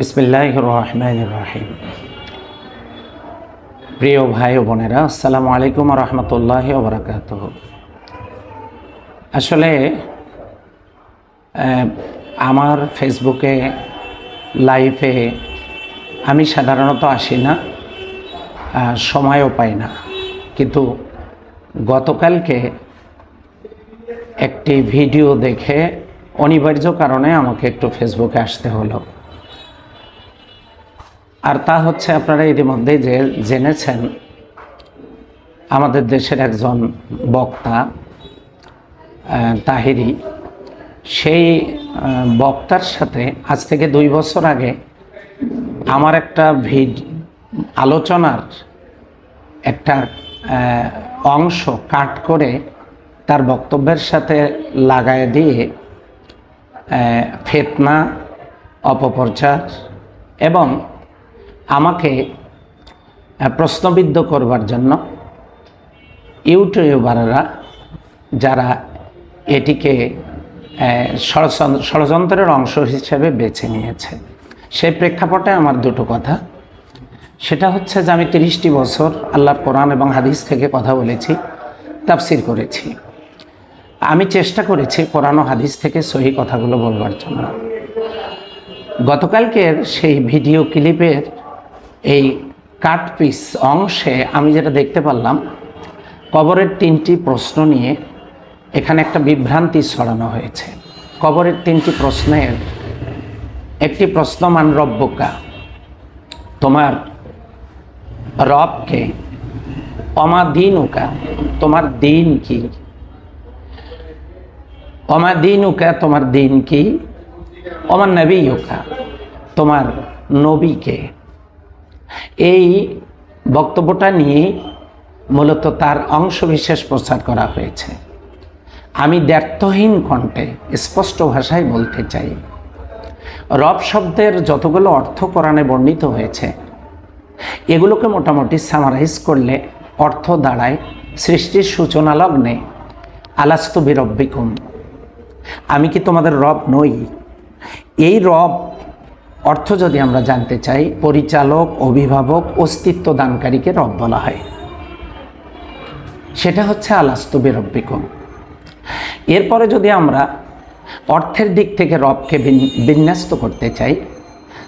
বিসমিল্লাহ রহমান রাহিম প্রিয় ভাই ও বোনেরা, আসসালামু আলাইকুম রহমতুল্লাহ বরাকাত আসলে আমার ফেসবুকে লাইভে আমি সাধারণত আসি না সময়ও পাই না। কিন্তু গতকালকে একটি ভিডিও দেখে অনিবার্য কারণে আমাকে একটু ফেসবুকে আসতে হলো। আর তা হচ্ছে আপনারা ইতিমধ্যে যে জেনেছেন, আমাদের দেশের একজন বক্তা তাহিরি, সেই বক্তার সাথে আজ থেকে দুই বছর আগে আমার একটা ভিড, আলোচনার একটা অংশ কাট করে তার বক্তব্যের সাথে লাগায় দিয়ে ফেতনা, অপপ্রচার এবং আমাকে প্রশ্নবিদ্ধ করবার জন্য ইউটিউবাররা যারা এটিকে ষড়যন্ত্রের অংশ হিসেবে বেছে নিয়েছে সেই প্রেক্ষাপটে আমার দুটো কথা। সেটা হচ্ছে যে আমি তিরিশটি বছর আল্লাহর কোরআন এবং হাদিস থেকে কথা বলেছি, তাফসির করেছি। আমি চেষ্টা করেছি কোরআন ও হাদিস থেকে সহি কথাগুলো বলবার জন্য। গতকালকের সেই ভিডিও ক্লিপের এই কাট পিস অংশে আমি যেটা দেখতে পারলাম, কবরের তিনটি প্রশ্ন নিয়ে এখানে একটা বিভ্রান্তি ছড়ানো হয়েছে। কবরের তিনটি প্রশ্নের একটি প্রশ্ন মান রব্বকা, তোমার রবকে অমা দিন উকা তোমার দিন কি? অমা দিন উকা তোমার দিন কি? অমার নবী উকা তোমার নবীকে। এই বক্তব্যটা নিয়ে মূলত তার অংশবিশেষ প্রচার করা হয়েছে। আমি দ্ব্যর্থহীন কণ্ঠে স্পষ্ট ভাষায় বলতে চাই। রব শব্দের যতগুলো অর্থ কোরআনে বর্ণিত হয়েছে, এগুলোকে মোটামুটি সামারাইজ করলে অর্থ দাঁড়ায় সৃষ্টির সূচনা লগ্নে। আলাস্তু বিরব্বিকুম। আমি কি তোমাদের রব নই? এই রব অর্থ যদি আমরা জানতে চাই, পরিচালক, অভিভাবক অস্তিত্ব দানকারীকে রব বলা হয়। সেটা হচ্ছে আলাস্তু বিরব্বিকুম এরপরে যদি আমরা অর্থের দিক থেকে রবকে বিন- বিন্যস্ত করতে চাই,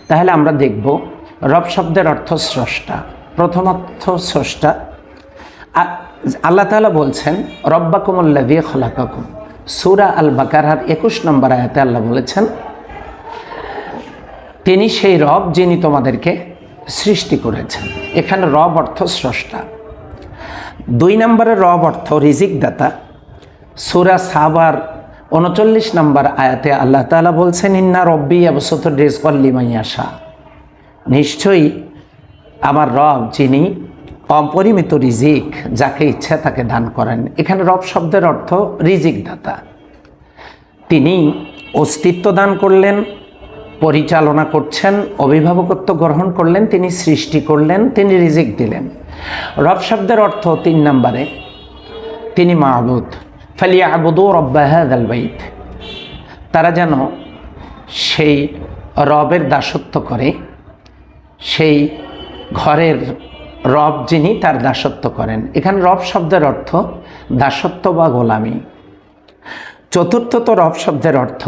তাহলে আমরা দেখব রব শব্দের অর্থ স্রষ্টা প্রথম অর্থ স্রষ্টা আল্লাহ তাআলা বলছেন রব্বাকুমুল্লা দিয়ে খলাকাকুম। সুরা আল বাকারার একুশ নম্বর আয়াতে আল্লাহ বলেছেন তিনি সেই রব যিনি তোমাদেরকে সৃষ্টি করেছেন। এখানে রব অর্থ স্রষ্টা। দুই নম্বরের রব অর্থ রিজিক দাতা সুরা সাবার উনচল্লিশ নম্বর আয়াতে আল্লাহ তাআলা বলছেন, ইন্না রব্বি আবসত রেজকল্লিমাইয়াশা নিশ্চয়ই আমার রব যিনি অপরিমিত রিজিক, যাকে ইচ্ছা তাকে দান করেন। এখানে রব শব্দের অর্থ রিজিক দাতা তিনি অস্তিত্ব দান করলেন পরিচালনা করছেন, অভিভাবকত্ব গ্রহণ করলেন, তিনি সৃষ্টি করলেন, তিনি রিজিক দিলেন। রব শব্দের অর্থ তিন নম্বরে, তিনি মাহবুদ ফালিয়া আবুদু রব্বাহাদ বাইত। তারা যেন সেই রবের দাসত্ব করে, সেই ঘরের রব যিনি তার দাসত্ব করেন। এখানে রব শব্দের অর্থ দাসত্ব বা গোলামি। চতুর্থত রব শব্দের অর্থ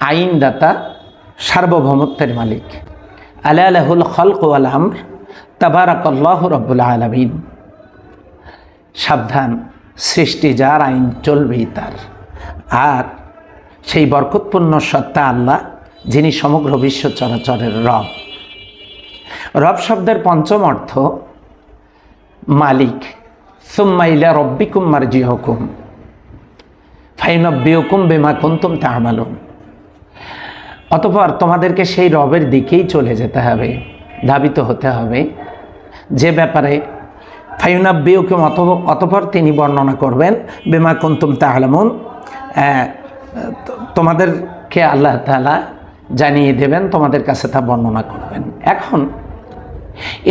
আইনদাতা সার্বভৌমত্বের মালিক। আলা আলাহুল খলক ওয়াল আমর। তাবারাকাল্লাহ রব্বুল আলমিন। সাবধান, সৃষ্টি যার আইন চলবেই তার। আর সেই বরকতপূর্ণ সত্তা আল্লাহ, যিনি সমগ্র বিশ্ব চরাচরের রব। রব শব্দের পঞ্চম অর্থ, মালিক। সুম্মাইলা রব্বিকুম মার্জি হুকুম ফাইনব্বিয়কুম বেমা কুন্তুম তাহমালুম অতপর তোমাদেরকে সেই রবের দিকেই চলে যেতে হবে, ধাবিত হতে হবে। যে ব্যাপারে ফাইনাব্বিয়কুম অত, অতপর তিনি বর্ণনা করবেন, বেমা কুন্তুম তাহলামুন তোমাদেরকে আল্লাহ তাআলা জানিয়ে দেবেন, তোমাদের কাছে তা বর্ণনা করবেন। এখন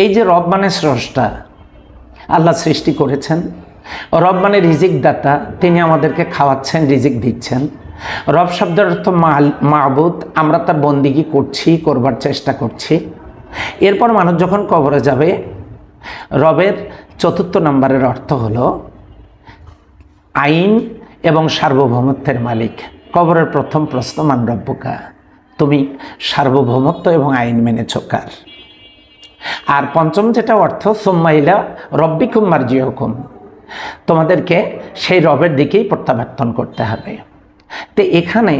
এই যে রব মানে স্রষ্টা আল্লাহ সৃষ্টি করেছেন রব মানে রিজিক দাতা, তিনি আমাদেরকে খাওয়াচ্ছেন, রিজিক দিচ্ছেন। রব শব্দের অর্থ মাল মাহবুদ আমরা তার বন্দিগি করছি, করবার চেষ্টা করছি। এরপর মানুষ যখন কবরে যাবে, রবের চতুর্থ নম্বরের অর্থ হলো আইন এবং সার্বভৌমত্বের মালিক। কবরের প্রথম প্রশ্ন, মান রব্বকা, তুমি সার্বভৌমত্ব এবং আইন মেনেছ কার? আর পঞ্চম যেটা অর্থ, সোম্মাইলা রব্বিকুম মার্জিয়কুম তোমাদেরকে সেই রবের দিকেই প্রত্যাবর্তন করতে হবে। তো এখানে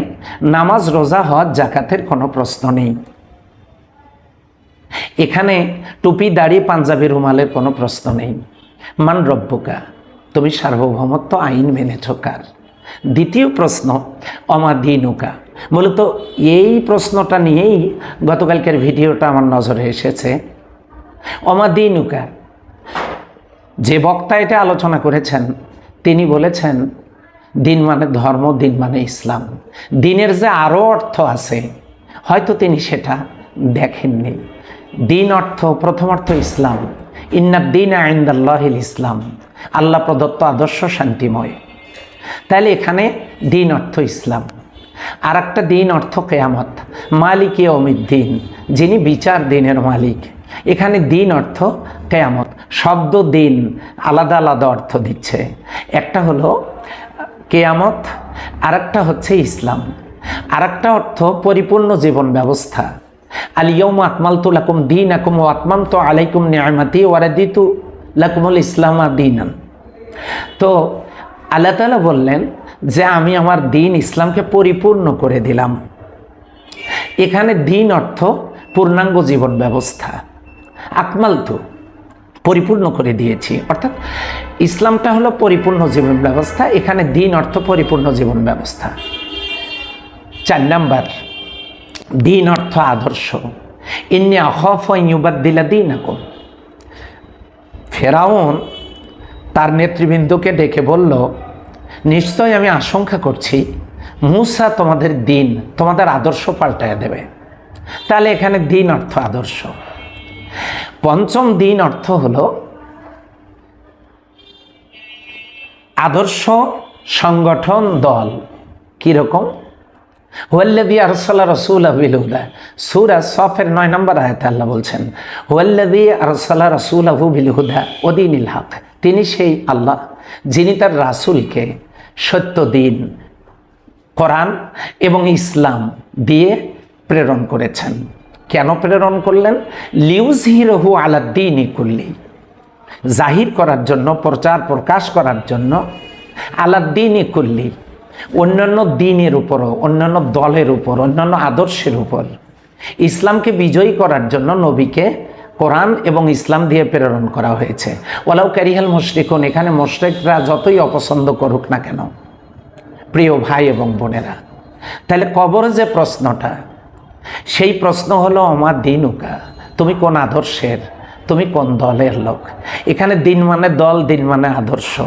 নামাজ রোজা হজ জাকাতের কোনো প্রশ্ন নেই। এখানে টুপি, দাড়ি, পাঞ্জাবি, রুমালের কোনো প্রশ্ন নেই। মান রব্যকা তুমি সার্বভৌমত্ব আইন মেনে কার? দ্বিতীয় প্রশ্ন অমাদিনুকা মূলত এই প্রশ্নটা নিয়েই গতকালকের ভিডিওটা আমার নজরে এসেছে। অমাদিনুকা যে বক্তা এটা আলোচনা করেছেন, তিনি বলেছেন দিন মানে ধর্ম, দিন মানে ইসলাম। দিনের যে আরও অর্থ আছে, হয়তো তিনি সেটা দেখেননি। দিন অর্থ, প্রথম অর্থ ইসলাম। ইন্নাদ দিন আইন্দাল্লাহিল ইসলাম। আল্লাহ প্রদত্ত আদর্শ শান্তিময়। তাহলে এখানে দিন অর্থ ইসলাম। আর একটা দিন অর্থ কেয়ামত, মালিক অমিত দিন যিনি বিচার দিনের মালিক। এখানে দিন অর্থ কেয়ামত। শব্দ দিন আলাদা আলাদা অর্থ দিচ্ছে। একটা হলো কেয়ামত আর একটা হচ্ছে ইসলাম। আর একটা অর্থ পরিপূর্ণ জীবন ব্যবস্থা। আলিয়ম আকমাল তু লাকুম দিন আকুম ও তো আলাইকুম নিয়ামতি ওয়ারাদিতু লাকুমুল ইসলাম দিনান। তো আল্লাহ তালা বললেন যে আমি আমার দিন ইসলামকে পরিপূর্ণ করে দিলাম। এখানে দিন অর্থ পূর্ণাঙ্গ জীবন ব্যবস্থা। আকমাল তো পরিপূর্ণ করে দিয়েছি। অর্থাৎ ইসলামটা হলো পরিপূর্ণ জীবন ব্যবস্থা, এখানে দিন অর্থ পরিপূর্ণ জীবন ব্যবস্থা। চার নাম্বার, দিন অর্থ আদর্শ। ইন্নি আহফ ইউবাদ্দিলা দিন আকম ফেরাউন তার নেতৃবৃন্দকে ডেকে বলল, নিশ্চয় আমি আশঙ্কা করছি, মুসা তোমাদের দিন, তোমাদের আদর্শ পাল্টায় দেবে। তাহলে এখানে দিন অর্থ আদর্শ। পঞ্চম দিন অর্থ হল আদর্শ সংগঠন দল। কীরকম? হুয়াল্লাদি আরসাল্লা রসুল আবিল হুদা সুরা সফের নয় নম্বর আয়াত আল্লাহ বলছেন হুয়াল্লাদি আরসাল্লা রসুল আবু বিল হুদা ওদিনিল হক, তিনি সেই আল্লাহ যিনি তার রাসুলকে সত্য দিন, কোরআন এবং ইসলাম দিয়ে প্রেরণ করেছেন। কেন প্রেরণ করলেন? লিউজ হিরহু আলাদ্দিন করলি জাহির করার জন্য, প্রচার প্রকাশ করার জন্য আলাদ্দিনই করলি অন্যান্য দিনের উপরও, অন্যান্য দলের উপর, অন্যান্য আদর্শের উপর। ইসলামকে বিজয়ী করার জন্য নবীকে কোরআন এবং ইসলাম দিয়ে প্রেরণ করা হয়েছে। ওলাউ ক্যারিহাল মুশরিকুন, এখানে মুশরিকরা যতই অপছন্দ করুক না কেন, প্রিয় ভাই এবং বোনেরা, তাহলে কবর যে প্রশ্নটা সেই প্রশ্ন হলো, আমার দিনুকা তুমি কোন আদর্শের? তুমি কোন দলের লোক? এখানে দিন মানে দল, দিন মানে আদর্শ।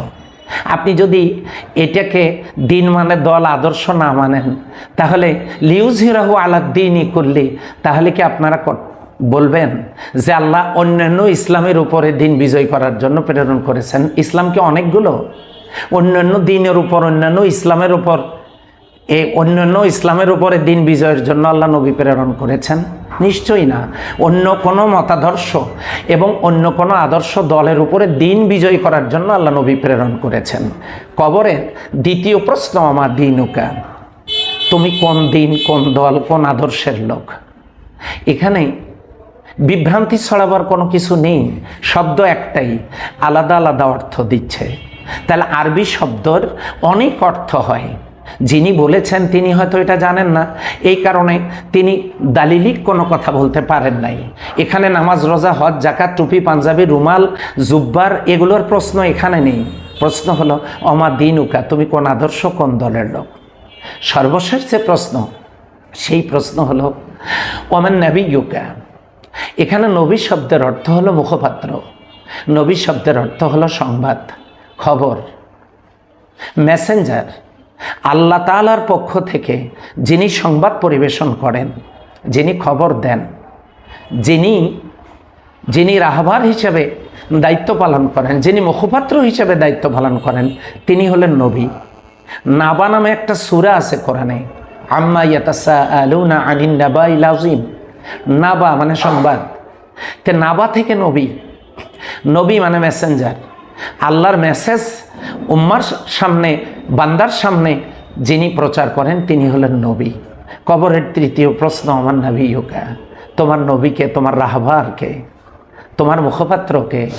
আপনি যদি এটাকে দিন মানে দল, আদর্শ না মানেন, তাহলে লিউজিরাহু আলাদ্দিনই করলি তাহলে কি আপনারা বলবেন যে আল্লাহ অন্যান্য ইসলামের উপরে দিন বিজয় করার জন্য প্রেরণ করেছেন? ইসলামকে অনেকগুলো? অন্যান্য দিনের উপর, অন্যান্য ইসলামের উপর এই অন্যান্য ইসলামের উপরে দিন বিজয়ের জন্য আল্লাহ নবী প্রেরণ করেছেন। নিশ্চয়ই না। অন্য কোনো মতাদর্শ এবং অন্য কোনো আদর্শ দলের উপরে দিন বিজয় করার জন্য আল্লাহ নবী প্রেরণ করেছেন। কবরের দ্বিতীয় প্রশ্ন আমার দিনুকা? তুমি কোন দিন কোন দল কোন আদর্শের লোক? এখানে বিভ্রান্তি ছড়াবার কোনো কিছু নেই। শব্দ একটাই, আলাদা আলাদা অর্থ দিচ্ছে। তাহলে আরবি শব্দর অনেক অর্থ হয়। যিনি বলেছেন তিনি হয়তো এটা জানেন না। এই কারণে তিনি দালিলিক কোনো কথা বলতে পারেন নাই। এখানে নামাজ, রোজা, হজ জাকাত টুপি, পাঞ্জাবি, রুমাল, জুব্বার এগুলোর প্রশ্ন এখানে নেই। প্রশ্ন হলো, অমা দিন উকা তুমি কোন আদর্শ, কোন দলের লোক? সর্বশেষ যে প্রশ্ন, সেই প্রশ্ন হলো ওমান নাবি ইউকা এখানে নবী শব্দের অর্থ হলো মুখপাত্র। নবী শব্দের অর্থ হলো সংবাদ, খবর, মেসেঞ্জার। আল্লাহ তালার পক্ষ থেকে যিনি সংবাদ পরিবেশন করেন, যিনি খবর দেন, যিনি যিনি রাহবার হিসেবে দায়িত্ব পালন করেন, যিনি মুখপাত্র হিসেবে দায়িত্ব পালন করেন, তিনি হলেন নবী। নাবা নামে একটা সুরা আছে কোরআনে, আম্মা ইয়াতাসা আলুনা আনিন নাবা ইলাজিম নাবা মানে সংবাদ। তে নাবা থেকে নবী। নবী মানে মেসেঞ্জার আল্লাহর মেসেজ উম্মার সামনে বান্দার সামনে যিনি প্রচার করেন, তিনি হলেন নবী। কবরের তৃতীয় প্রশ্ন, আমার নবী ইউকা তোমার নবীকে তোমার রাহবারকে তোমার মুখপাত্রকে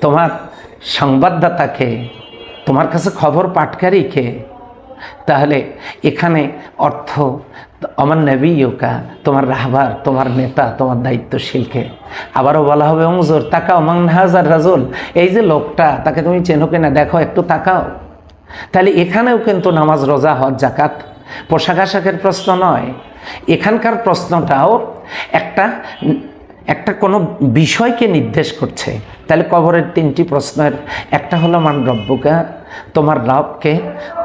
তোমার সংবাদদাতাকে তোমার কাছে খবর পাটকারীকে তাহলে এখানে অর্থ, আমার নেবী ইউকা তোমার রাহবার, তোমার নেতা, তোমার দায়িত্বশীলকে আবারও বলা হবে অংজোর তাকাও মাং হাজার রাজুল। এই যে লোকটা, তাকে তুমি চেনো কিনা? দেখো, একটু তাকাও। তাহলে এখানেও কিন্তু নামাজ, রোজা, হজ জাকাত পোশাক আশাকের প্রশ্ন নয়। এখানকার প্রশ্নটাও একটা একটা কোনো বিষয়কে নির্দেশ করছে। তাহলে কবরের তিনটি প্রশ্নের, একটা হলো, মান রব্বুকা, তোমার রবকে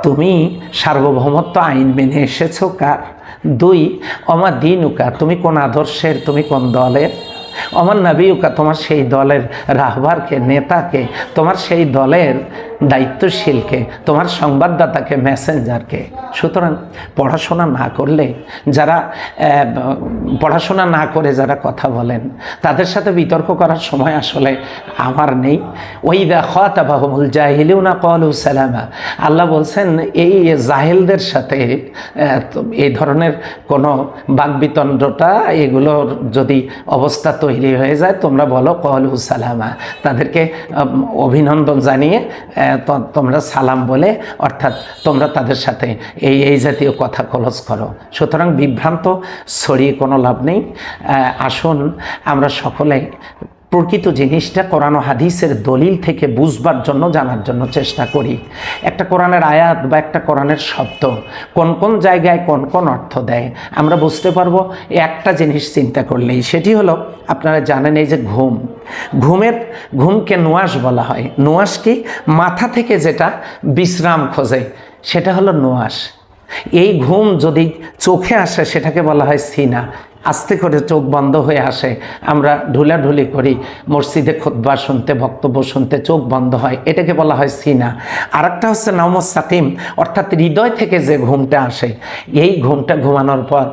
তুমি সার্বভৌমত্ব আইন মেনে এসেছ কার? দুই, অমা দিনুকা, তুমি কোন আদর্শের, তুমি কোন দলের? অমর নবীকা তোমার সেই দলের রাহবারকে, নেতাকে, তোমার সেই দলের দায়িত্বশীলকে, তোমার সংবাদদাতাকে মেসেঞ্জারকে সুতরাং পড়াশোনা না করলে যারা পড়াশোনা না করে যারা কথা বলেন, তাদের সাথে বিতর্ক করার সময় আসলে আমার নেই। ওই দেখা তাবাহমুল জাহিলিও না কলু সালামা। আল্লাহ বলছেন, এই জাহেলদের সাথে এই ধরনের কোনো বাকবিতণ্ডটা, এগুলোর যদি অবস্থা তৈরি হয়ে যায়, তোমরা বলো কল সালামা। তাদেরকে অভিনন্দন জানিয়ে তোমরা সালাম বলে, অর্থাৎ তোমরা তাদের সাথে এই এই জাতীয় কথা কলস করো। সুতরাং বিভ্রান্ত, ছড়িয়ে কোনো লাভ নেই। আসুন, আমরা সকলে প্রকৃত জিনিসটা কোরআন হাদিসের দলিল থেকে বুঝবার জন্য, জানার জন্য চেষ্টা করি। একটা কোরআনের আয়াত বা একটা কোরআনের শব্দ কোন কোন জায়গায় কোন কোন অর্থ দেয়, আমরা বুঝতে পারব। একটা জিনিস চিন্তা করলেই, সেটি হলো, আপনারা জানেন এই যে ঘুম। ঘুমের, ঘুমকে নোয়াস বলা হয়। নোয়াস কি? মাথা থেকে যেটা বিশ্রাম খোঁজে, সেটা হলো নোয়াস এই ঘুম যদি চোখে আসে, সেটাকে বলা হয় সিনা। আস্তে করে চোখ বন্ধ হয়ে আসে। আমরা ঢুলাঢুলি করি, মসজিদে খোদবা শুনতে, বক্তব্য শুনতে চোখ বন্ধ হয়। এটাকে বলা হয় সিনা। আর একটা হচ্ছে নমস সাকিম অর্থাৎ হৃদয় থেকে যে ঘুমটা আসে, এই ঘুমটা ঘুমানোর পর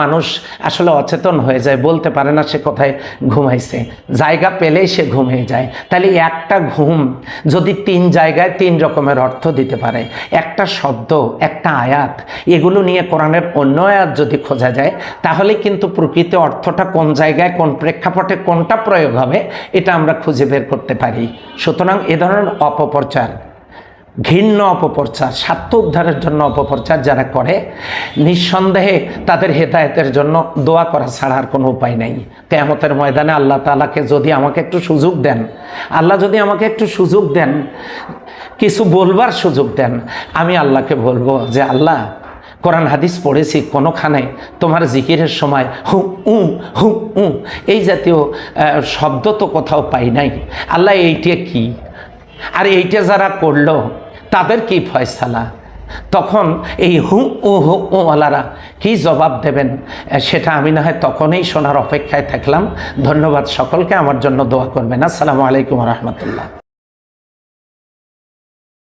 মানুষ আসলে অচেতন হয়ে যায়, বলতে পারে না সে কোথায় ঘুমাইছে। জায়গা পেলেই সে ঘুমিয়ে যায়। তাহলে একটা ঘুম যদি তিন জায়গায় তিন রকমের অর্থ দিতে পারে। একটা শব্দ, একটা আয়াত, এগুলো নিয়ে কোরআনের অন্য আয়াত যদি খোঁজা যায়, তাহলে কিন্তু প্রকৃত অর্থটা কোন জায়গায়, কোন প্রেক্ষাপটে কোনটা প্রয়োগ হবে, এটা আমরা খুঁজে বের করতে পারি। সুতরাং এ ধরনের অপপ্রচার, ঘৃণ্য অপপ্রচার, স্বার্থ উদ্ধারের জন্য অপপ্রচার যারা করে, নিঃসন্দেহে তাদের হেদায়েতের জন্য দোয়া করা ছাড়া আর কোনো উপায় নাই। কেয়ামতের ময়দানে আল্লাহ তালাকে যদি আমাকে একটু সুযোগ দেন, আল্লাহ যদি আমাকে একটু সুযোগ দেন, কিছু বলবার সুযোগ দেন, আমি আল্লাহকে বলব যে, আল্লাহ কোরআন হাদিস পড়েছি কোনোখানে তোমার জিকিরের সময় হু উ হু উ এই জাতীয় শব্দ তো কোথাও পাই নাই। আল্লাহ এইটা কি? আর এইটা যারা করল, তাদের কি ফয়সালা? তখন এই হু ও হু ও আলারা কি জবাব দেবেন? সেটা আমি না হয় তখনই শোনার অপেক্ষায় থাকলাম। ধন্যবাদ সকলকে, আমার জন্য দোয়া করবেন। আসসালামু আলাইকুম রহমতুল্লাহ।